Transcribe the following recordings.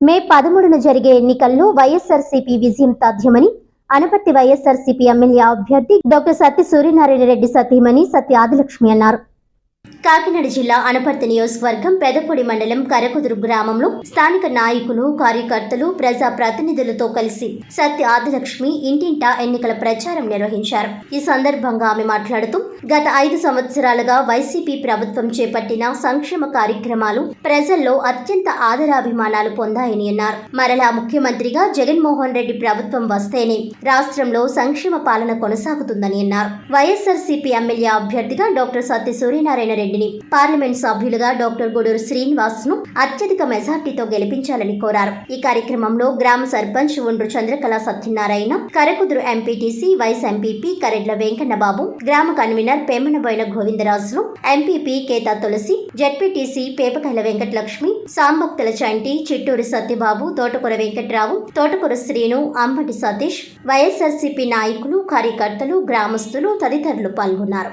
మే పదమూడున జరిగే ఎన్నికల్లో వైఎస్ఆర్సీపీ విజయం సాధ్యమని Anaparthi YSRCP M L A అభ్యర్థి డాక్టర్ సత్య సూర్యనారాయణ రెడ్డి సతీమణి సత్య ఆదిలక్ష్మి అన్నారు. కాకినాడ జిల్లా అనపర్తి నియోజకవర్గం పెదపొడి మండలం కరకుదురు గ్రామంలో స్థానిక నాయకులు కార్యకర్తలు ప్రజా ప్రతినిధులతో కలిసి సత్య ఆదిలక్ష్మి ఇంటింటా ఎన్నికల ప్రచారం నిర్వహించారు. ఈ సందర్భంగా ఆమె మాట్లాడుతూ గత ఐదు సంవత్సరాలుగా వైసీపీ ప్రభుత్వం చేపట్టిన సంక్షేమ కార్యక్రమాలు ప్రజల్లో అత్యంత ఆదరాభిమానాలు పొందాయని అన్నారు. మరలా ముఖ్యమంత్రిగా జగన్మోహన్ రెడ్డి ప్రభుత్వం వస్తేనే రాష్ట్రంలో సంక్షేమ పాలన కొనసాగుతుందని అన్నారు. వైఎస్ఆర్సీపీ ఎమ్మెల్యే అభ్యర్థిగా డాక్టర్ సత్య సూర్యనారాయణ రెడ్డి రెడ్డిని పార్లమెంట్ సభ్యులుగా డాక్టర్ గూడూరు శ్రీనివాస్ను అత్యధిక మెజార్టీతో గెలిపించాలని కోరారు. ఈ కార్యక్రమంలో గ్రామ sarpanch Undru Chandrakala Satyanarayana Karakuduru MPTC vice MPP Karedla Venkannababu గ్రామ convener Pemanaboina Govindarajulu MPP Ketha Tulasi ZPTC Pepakayala Venkatalakshmi Sambakthula Chanti Chitturu Satyababu Thotakura Venkatrao Thotakura Srinu Ambati Satish YSRCP నాయకులు కార్యకర్తలు గ్రామస్తులు తదితరులు పాల్గొన్నారు.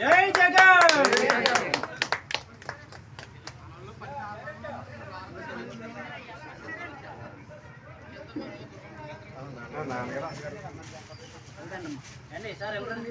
జై జగన్! సార్ ఎవరండి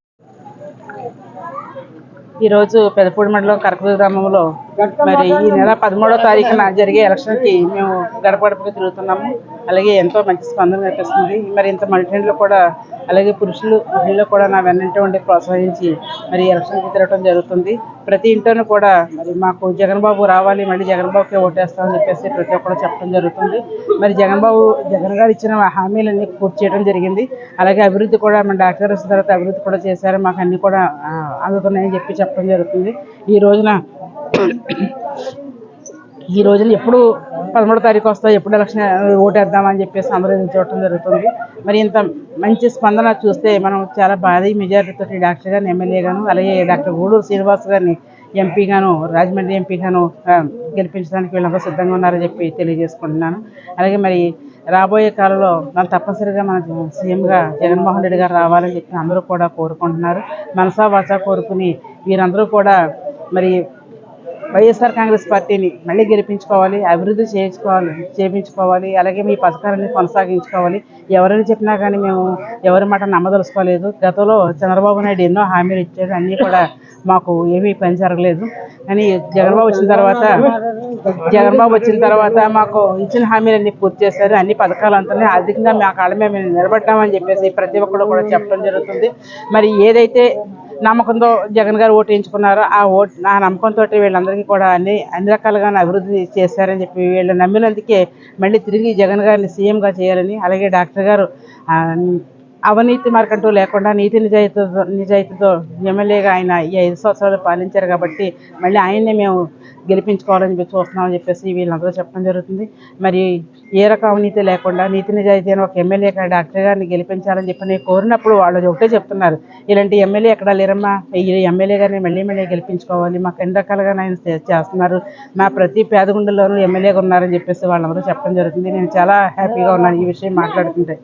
ఈరోజు పెదపూడి మండలం కరకూరు గ్రామంలో మరి ఈ నెల పదమూడో తారీఖున జరిగే ఎలక్షన్కి మేము గడప గడపగా తిరుగుతున్నాము. అలాగే ఎంతో మంచి స్పందన కనిపిస్తుంది. మరి ఇంత మల్టీలో కూడా అలాగే పురుషులు మహిళలు కూడా నా వెన్నంటే ఉండి ప్రోత్సహించి మరి ఎలక్షన్కి తిరగడం జరుగుతుంది. ప్రతి ఇంట్లోనూ కూడా మరి మాకు జగన్ బాబు రావాలి మళ్ళీ జగన్ బాబుకి ఓటేస్తామని చెప్పేసి ప్రతి ఒక్కరు చెప్పడం జరుగుతుంది. మరి జగన్ బాబు జగన్ గారు ఇచ్చిన హామీలన్నీ పూర్తి చేయడం జరిగింది. అలాగే అభివృద్ధి కూడా మన డాక్టర్ వచ్చిన తర్వాత అభివృద్ధి కూడా చేశారు. మాకు అన్ని కూడా అందుతున్నాయని చెప్పి చెప్పడం జరుగుతుంది. ఈ రోజున ఈ రోజున ఎప్పుడు పదమూడో తారీఖు వస్తాయి ఎప్పుడు ఎలక్షన్ ఓటేద్దామని చెప్పేసి అందరూ చూడటం జరుగుతుంది. మరి ఇంత మంచి స్పందన చూస్తే మనం చాలా భారీ మెజారిటీతో డాక్టర్ గారిని ఎమ్మెల్యే గాను అలాగే డాక్టర్ గూడూరు శ్రీనివాస్ గారిని ఎంపీ గాను రాజమండ్రి ఎంపీ గాను గెలిపించడానికి వీళ్ళందరూ సిద్ధంగా ఉన్నారని చెప్పి తెలియజేసుకుంటున్నాను. అలాగే మరి రాబోయే కాలంలో మనం తప్పనిసరిగా మన సీఎంగా జగన్మోహన్ రెడ్డి గారు రావాలని చెప్పి అందరూ కూడా కోరుకుంటున్నారు. మనసా వాచా కోరుకుని వీరందరూ కూడా మరి వైఎస్ఆర్ కాంగ్రెస్ పార్టీని మళ్ళీ గెలిపించుకోవాలి అభివృద్ధి చేయించుకోవాలి చేయించుకోవాలి అలాగే మీ పథకాలని కొనసాగించుకోవాలి. ఎవరని చెప్పినా కానీ మేము ఎవరి మాట నమ్మదలుచుకోలేదు. గతంలో చంద్రబాబు నాయుడు ఎన్నో హామీలు ఇచ్చారు అన్నీ కూడా మాకు ఏమీ పని జరగలేదు. కానీ జగన్బాబు వచ్చిన తర్వాత జగన్బాబు వచ్చిన తర్వాత మాకు ఇచ్చిన హామీలన్నీ పూర్తి చేశారు. అన్ని పథకాలు అంతా అధికంగా మా కాళ్ళ మేము నిలబడ్డామని చెప్పేసి ప్రతి ఒక్కరు కూడా చెప్పడం జరుగుతుంది. మరి ఏదైతే నమ్మకంతో జగన్ గారు ఓటు ఆ ఓట్ ఆ నమ్మకంతో వీళ్ళందరికీ కూడా అన్ని అన్ని రకాలుగా అభివృద్ధి చేశారని చెప్పి వీళ్ళు నమ్మినందుకే మళ్ళీ తిరిగి జగన్ గారిని సీఎంగా చేయాలని అలాగే డాక్టర్ గారు అవినీతి మార్కంటూ లేకుండా నీతి నిజాయితీతో నిజాయితీతో ఎమ్మెల్యేగా ఆయన ఈ ఐదు సంవత్సరాలు పాలించారు కాబట్టి మళ్ళీ ఆయన్నే మేము గెలిపించుకోవాలని చెప్పి చూస్తున్నామని చెప్పేసి వీళ్ళందరూ చెప్పడం జరుగుతుంది. మరి ఏ రకం అవినీతి లేకుండా నీతి నిజాయితీ అని ఒక ఎమ్మెల్యే డాక్టర్ గారిని గెలిపించాలని చెప్పి నేను కోరినప్పుడు వాళ్ళు ఒకటే చెప్తున్నారు. ఇలాంటి ఎమ్మెల్యే ఎక్కడా లేరమ్మా. ఈ ఎమ్మెల్యే గారిని మళ్ళీ మళ్ళీ గెలిపించుకోవాలి. మాకు ఎన్ని రకాలుగా ఆయన చేస్తున్నారు. మా ప్రతి పేదగుండెలోనూ ఎమ్మెల్యేగా ఉన్నారని చెప్పేసి వాళ్ళందరూ చెప్పడం జరుగుతుంది. నేను చాలా హ్యాపీగా ఉన్నాను ఈ విషయం మాట్లాడుతుంటే.